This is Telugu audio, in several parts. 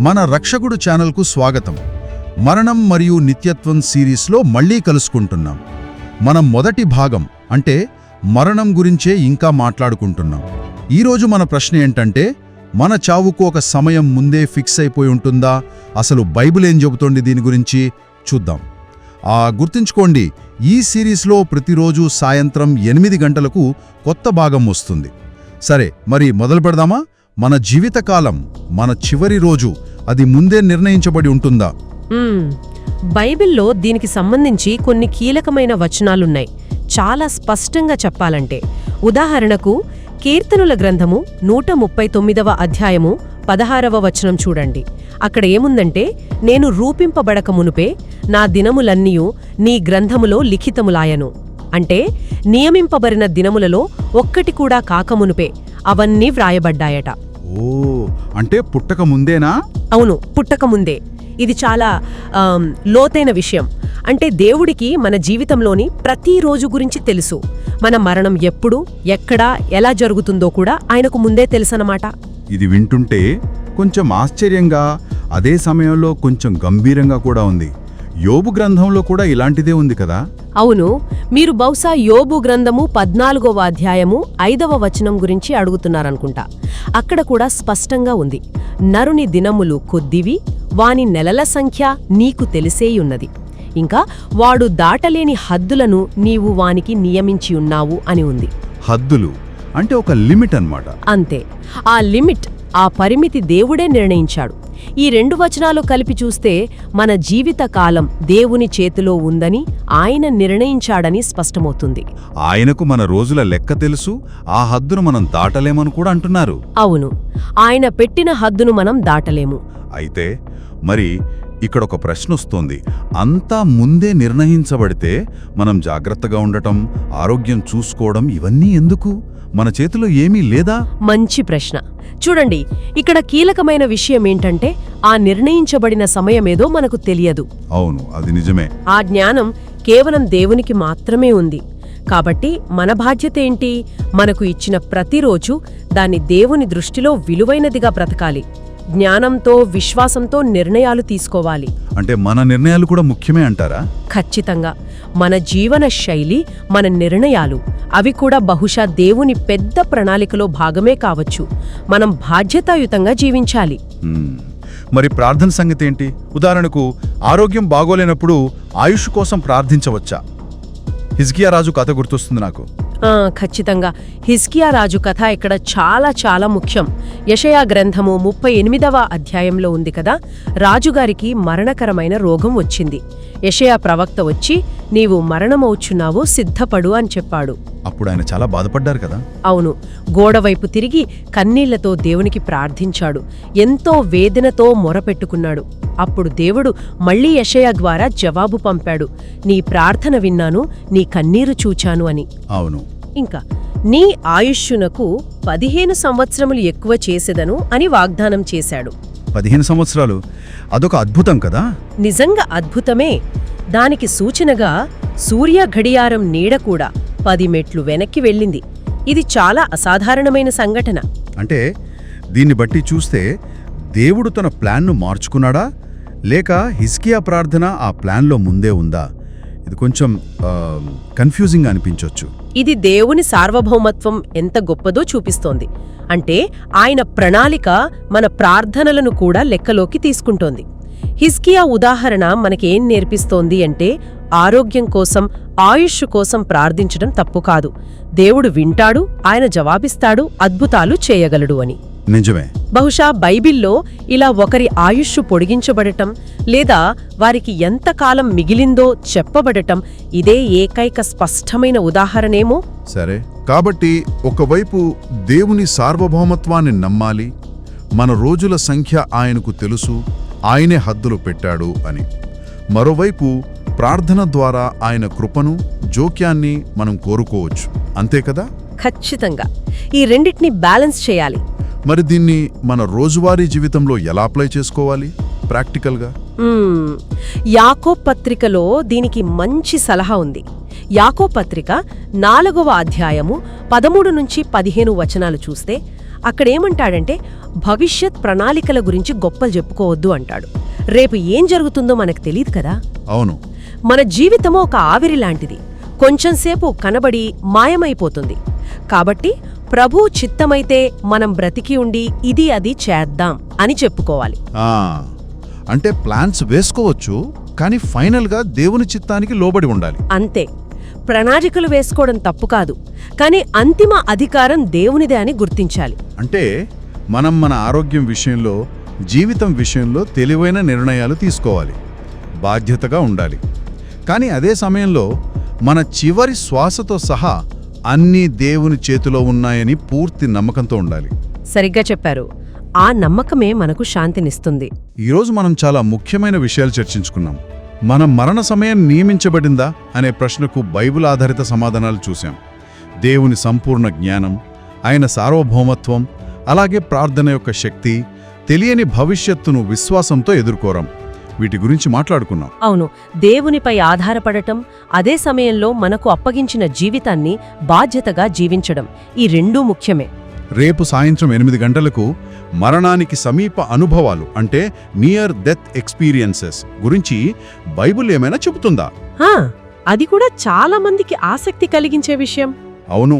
మన రక్షకుడు ఛానల్కు స్వాగతం. మరణం మరియు నిత్యత్వం సిరీస్లో మళ్ళీ కలుసుకుంటున్నాం. మనం మొదటి భాగం అంటే మరణం గురించే ఇంకా మాట్లాడుకుంటున్నాం. ఈరోజు మన ప్రశ్న ఏంటంటే మన చావుకు ఒక సమయం ముందే ఫిక్స్ అయిపోయి ఉంటుందా? అసలు బైబిల్ ఏం చెబుతోంది దీని గురించి? చూద్దాం. ఆ గుర్తుంచుకోండి ఈ సిరీస్లో ప్రతిరోజు సాయంత్రం ఎనిమిది గంటలకు కొత్త భాగం వస్తుంది. సరే మరి మొదలు పెడదామా? మన జీవితకాలం మన చివరి రోజు అది ముందే నిర్ణయించబడి ఉంటుందా. బైబిల్లో దీనికి సంబంధించి కొన్ని కీలకమైన వచనాలున్నాయి. చాలా స్పష్టంగా చెప్పాలంటే. ఉదాహరణకు కీర్తనుల గ్రంథము నూట ముప్పై తొమ్మిదవ అధ్యాయము పదహారవ వచనం చూడండి. అక్కడ ఏముందంటే నేను రూపింపబడక మునుపే నా దినములన్నీయు నీ గ్రంథములో లిఖితములాయను. అంటే నియమింపబడిన దినములలో ఒక్కటి కూడా కాకమునుపే అవన్నీ వ్రాయబడ్డాయట. ఓ. అంటే పుట్టక ముందేనా? అవును పుట్టకముందే ఇది చాలా లోతైన విషయం. అంటే దేవుడికి మన జీవితంలోని ప్రతి రోజు గురించి తెలుసు. మన మరణం ఎప్పుడు ఎక్కడ ఎలా జరుగుతుందో కూడా ఆయనకు ముందే తెలుసనమాట ఇది వింటుంటే కొంచెం ఆశ్చర్యంగా అదే సమయంలో కొంచెం గంభీరంగా కూడా ఉంది. యోబు గ్రంథంలో కూడా ఇలాంటిదే ఉంది కదా? అవును మీరు బహుశా యోబు గ్రంథము పద్నాలుగవ అధ్యాయము ఐదవ వచనం గురించి అడుగుతున్నారనుకుంటా. అక్కడ కూడా స్పష్టంగా ఉంది. నరుని దినములు కొద్దివి వాని నెలల సంఖ్య నీకు తెలిసేయున్నది. ఇంకా వాడు దాటలేని హద్దులను నీవు వానికి నియమించి ఉన్నావు అని ఉంది. హద్దులు అంటే ఒక లిమిట్ అన్నమాట. అంతే. ఆ లిమిట్ ఆ పరిమితి దేవుడే నిర్ణయించాడు. ఈ రెండు వచనాలు కలిపి చూస్తే మన జీవిత కాలం దేవుని చేతిలో ఉందని ఆయన నిర్ణయించాడని స్పష్టమవుతుంది. ఆయనకు మన రోజుల లెక్క తెలుసు ఆ హద్దును మనం దాటలేమని కూడా అంటున్నారు. అవును ఆయన పెట్టిన హద్దును మనం దాటలేము. అయితే మరి ఇక్కడ ఒక ప్రశ్న వస్తోంది అంతా ముందే నిర్ణయించబడితే మనం జాగ్రత్తగా ఉండటం ఆరోగ్యం చూసుకోవడం ఇవన్నీ ఎందుకు? మన చేతిలో ఏమీ లేదా? మంచి ప్రశ్న. చూడండి ఇక్కడ కీలకమైన విషయం ఏంటంటే ఆ నిర్ణయించబడిన సమయమేదో మనకు తెలియదు. అవును అది నిజమే. ఆ జ్ఞానం కేవలం దేవునికి మాత్రమే ఉంది. కాబట్టి మన బాధ్యత ఏంటి? మనకు ఇచ్చిన ప్రతిరోజు దాన్ని దేవుని దృష్టిలో విలువైనదిగా బ్రతకాలి. జ్ఞానంతో విశ్వాసంతో నిర్ణయాలు తీసుకోవాలి. అంటే మన నిర్ణయాలు కూడా ముఖ్యమే అంటారా? ఖచ్చితంగా. మన జీవన శైలి మన నిర్ణయాలు అవి కూడా బహుశా దేవుని పెద్ద ప్రణాళికలో భాగమే కావచ్చు. మనం బాధ్యతాయుతంగా జీవించాలి. మరి ప్రార్థన సంగతి ఏంటి? ఉదాహరణకు ఆరోగ్యం బాగోలేనప్పుడు ఆయుష్ కోసం ప్రార్థించవచ్చా? హిజ్కియా రాజు కథ గుర్తొస్తుంది నాకు. ఖచ్చితంగా. హిస్కియా రాజు కథ ఇక్కడ చాలా చాలా ముఖ్యం. యషయా గ్రంథము ముప్పై ఎనిమిదవ అధ్యాయంలో ఉంది కదా? రాజుగారికి మరణకరమైన రోగం వచ్చింది. యషయా ప్రవక్త వచ్చి నీవు మరణమవుచున్నావు సిద్ధపడు అని చెప్పాడు. అప్పుడు ఆయన చాలా బాధపడ్డారు కదా? అవును. గోడవైపు తిరిగి కన్నీళ్ళతో దేవునికి ప్రార్థించాడు. ఎంతో వేదనతో మొరపెట్టుకున్నాడు. అప్పుడు దేవుడు మళ్ళీ యషయ ద్వారా జవాబు పంపాడు నీ ప్రార్థన విన్నాను నీ కన్నీరు చూచాను అని. అవును. ఇంకా నీ ఆయుష్యునకు పదిహేను సంవత్సరములు ఎక్కువ చేసేదను అని వాగ్దానం చేశాడు. పదిహేను సంవత్సరాలు? అదొక అద్భుతం కదా? నిజంగా అద్భుతమే. దానికి సూచనగా సూర్య గడియారం నీడ కూడా పది మెట్లు వెనక్కి వెళ్ళింది. ఇది చాలా అసాధారణమైన సంఘటన. అంటే దీన్ని బట్టి చూస్తే దేవుడు తన ప్లాన్ను మార్చుకున్నాడా? లేక హిస్కియా ప్రార్థన ఆ ప్లాన్లో ముందే ఉందా? ఇది కొంచెం కన్ఫ్యూజింగ్ అనిపించవచ్చు ఇది దేవుని సార్వభౌమత్వం ఎంత గొప్పదో చూపిస్తోంది. అంటే ఆయన ప్రణాళిక మన ప్రార్థనలను కూడా లెక్కలోకి తీసుకుంటోంది. హిస్కియా ఉదాహరణ మనకేం నేర్పిస్తోంది అంటే ఆరోగ్యం కోసం ఆయుష్ కోసం ప్రార్థించడం తప్పు కాదు. దేవుడు వింటాడు ఆయన జవాబిస్తాడు అద్భుతాలు చేయగలడు అని. నిజమే. బహుశా బైబిల్లో ఇలా ఒకరి ఆయుష్ పొడిగించబడటం లేదా వారికి ఎంతకాలం మిగిలిందో చెప్పబడటం ఇదే ఏకైక స్పష్టమైన ఉదాహరణేమో? సరే. కాబట్టి ఒకవైపు దేవుని సార్వభౌమత్వాన్ని నమ్మాలి మన రోజుల సంఖ్య ఆయనకు తెలుసు ఆయనే హద్దులు పెట్టాడు అని. మరోవైపు ప్రార్థన ద్వారా ఆయన కృపను జోక్యాన్ని మనం కోరుకోవచ్చు. అంతే కదా? ఖచ్చితంగా. ఈ రెండిటిని బ్యాలెన్స్ చేయాలి. మరి దీన్ని మన రోజువారీ జీవితంలో ఎలా అప్లై చేసుకోవాలి? ప్రాక్టికల్గా. యాకో పత్రికలో దీనికి మంచి సలహా ఉంది. యాకో పత్రిక నాలుగవ అధ్యాయము పదమూడు నుంచి పదిహేను వచనాలు చూస్తే అక్కడేమంటాడంటే భవిష్యత్ ప్రణాళికల గురించి గొప్పలు చెప్పుకోవద్దు అంటాడు. రేపు ఏం జరుగుతుందో మనకు తెలియదు కదా? అవును. మన జీవితము ఒక ఆవిరి లాంటిది. కొంచెంసేపు కనబడి మాయమైపోతుంది. కాబట్టి ప్రభు చిత్తమైతే మనం బ్రతికి ఉండి ఇది అది చేద్దాం అని చెప్పుకోవాలి. అంటే ప్లాన్స్ వేసుకోవచ్చు కానీ ఫైనల్గా దేవుని చిత్తానికి లోబడి ఉండాలి. అంతే. ప్రణాళికలు వేసుకోవడం తప్పు కాదు కానీ అంతిమ అధికారం దేవునిదే అని గుర్తించాలి. అంటే మనం మన ఆరోగ్యం విషయంలో జీవితం విషయంలో తెలివైన నిర్ణయాలు తీసుకోవాలి బాధ్యతగా ఉండాలి. కానీ అదే సమయంలో మన చివరి శ్వాసతో సహా అన్నీ దేవుని చేతిలో ఉన్నాయని పూర్తి నమ్మకంతో ఉండాలి. సరిగ్గా చెప్పారు. ఆ నమ్మకమే మనకు శాంతినిస్తుంది. ఈరోజు మనం చాలా ముఖ్యమైన విషయాలు చర్చించుకున్నాం. మన మరణ సమయం నియమించబడిందా అనే ప్రశ్నకు బైబిల్ ఆధారిత సమాధానాలు చూశాం. దేవుని సంపూర్ణ జ్ఞానం ఆయన సార్వభౌమత్వం అలాగే ప్రార్థన యొక్క శక్తి తెలియని భవిష్యత్తును విశ్వాసంతో ఎదుర్కోరం వీటి గురించి మాట్లాడుకున్నాం. అవును దేవునిపై ఆధారపడటం అదే సమయంలో మనకు అప్పగించిన జీవితాన్ని బాధ్యతగా జీవించడం ఈ రెండూ ముఖ్యమే. రేపు సాయంత్రం ఎనిమిది గంటలకు మరణానికి సమీప అనుభవాలు అంటే నియర్ డెత్ ఎక్స్పీరియన్సెస్ గురించి బైబిల్ ఏమైనా చెబుతుందా? అది కూడా చాలా మందికి ఆసక్తి కలిగించే విషయం. అవును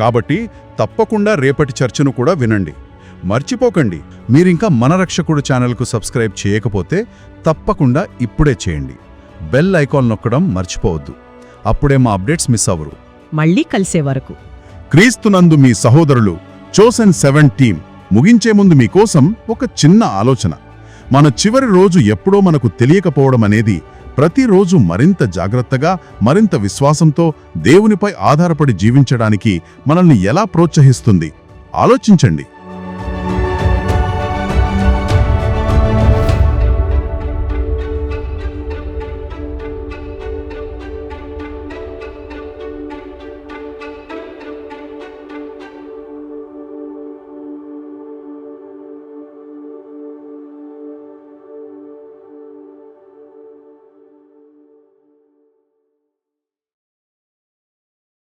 కాబట్టి తప్పకుండా రేపటి చర్చను కూడా వినండి. మర్చిపోకండి. మీరింకా మన రక్షకుడు ఛానల్కు సబ్స్క్రైబ్ చేయకపోతే తప్పకుండా ఇప్పుడే చేయండి. బెల్ ఐకాన్ నొక్కడం మర్చిపోవద్దు. అప్పుడే మా అప్డేట్స్ మిస్ అవ్వరు. మళ్ళీ కలిసే వరకు. క్రీస్తునందు మీ సహోదరులు చోసెన్ సెవెన్ టీం ముగించే ముందు మీకోసం ఒక చిన్న ఆలోచన. మన చివరి రోజు ఎప్పుడో మనకు తెలియకపోవడం అనేది ప్రతిరోజు మరింత జాగ్రత్తగా మరింత విశ్వాసంతో దేవునిపై ఆధారపడి జీవించడానికి మనల్ని ఎలా ప్రోత్సహిస్తుంది? ఆలోచించండి.